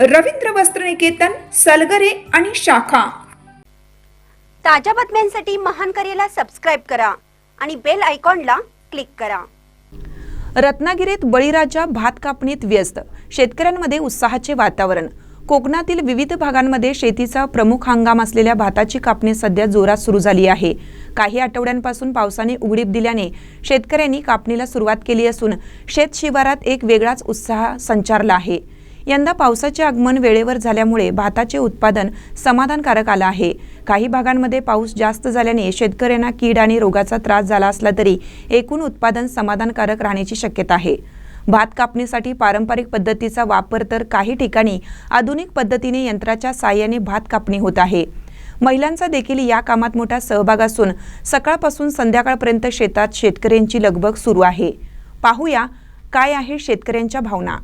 रवींद्र वस्त्रनिकेतन सलगरे आणि शाखा. ताज्या बातम्यांसाठी महान करेला सबस्क्राईब करा आणि बेल आयकॉनला क्लिक करा. रत्नागिरीत बळीराजा भात कापणीत व्यस्त शेतकऱ्यांमध्ये उत्साहाचे वातावरण. कोकणातील विविध भागांमध्ये शेतीचा प्रमुख हंगाम असलेल्या भाताची कापणी सध्या जोरात सुरू झाली आहे. काही आठवड्यांपासून पावसाने उघडीप दिल्याने शेतकऱ्यांनी कापणीला सुरुवात केली असून शेत शिवारात एक वेगळाच उत्साह संचारला आहे. यंदा पावसाचे आगमन वेळेवर झाल्यामुळे भाताचे उत्पादन समाधानकारक आलं आहे. काही भागांमध्ये पाऊस जास्त झाल्याने शेतकऱ्यांना कीड आणि रोगाचा त्रास झाला असला तरी एकूण उत्पादन समाधानकारक राहण्याची शक्यता आहे. भात कापणीसाठी पारंपरिक पद्धतीचा वापर तर काही ठिकाणी आधुनिक पद्धतीने यंत्राच्या साहाय्याने भात कापणी होत आहे. महिलांचा देखील या कामात मोठा सहभाग असून सकाळपासून संध्याकाळपर्यंत शेतात शेतकऱ्यांची लगबग सुरू आहे. पाहूया काय आहे शेतकऱ्यांच्या भावना.